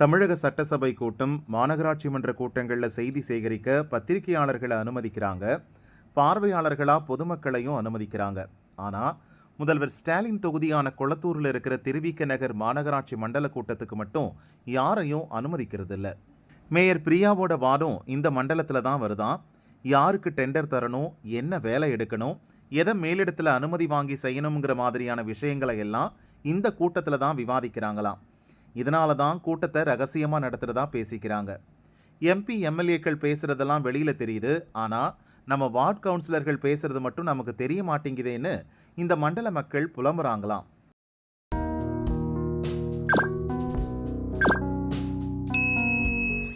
தமிழக சட்டசபை கூட்டம் மாநகராட்சி மன்ற கூட்டங்களில் செய்தி சேகரிக்க பத்திரிகையாளர்களை அனுமதிக்கிறாங்க. பார்வையாளர்களாக பொதுமக்களையும் அனுமதிக்கிறாங்க. ஆனால் முதல்வர் ஸ்டாலின் தொகுதியான கொளத்தூரில் இருக்கிற திருவிக்க நகர் மாநகராட்சி மண்டல கூட்டத்துக்கு மட்டும் யாரையும் அனுமதிக்கிறதில்ல. மேயர் பிரியாவோட வாரம் இந்த மண்டலத்தில் தான் வருதான் யாருக்கு டெண்டர் தரணும்? என்ன வேலை எடுக்கணும்? எதை மேலிடத்தில் அனுமதி வாங்கி செய்யணுங்கிற மாதிரியான விஷயங்களை எல்லாம் இந்த கூட்டத்தில் தான் விவாதிக்கிறாங்களாம். இதனால தான் கூட்டத்தை ரகசியமாக நடத்துகிறதா பேசிக்கிறாங்க. எம்பி எம்எல்ஏக்கள் பேசுகிறதெல்லாம் வெளியில் தெரியுது. ஆனால் நம்ம வார்ட் கவுன்சிலர்கள் பேசுகிறது மட்டும் நமக்கு தெரிய மாட்டேங்குதேன்னு இந்த மண்டல மக்கள் புலம்புறாங்களாம்.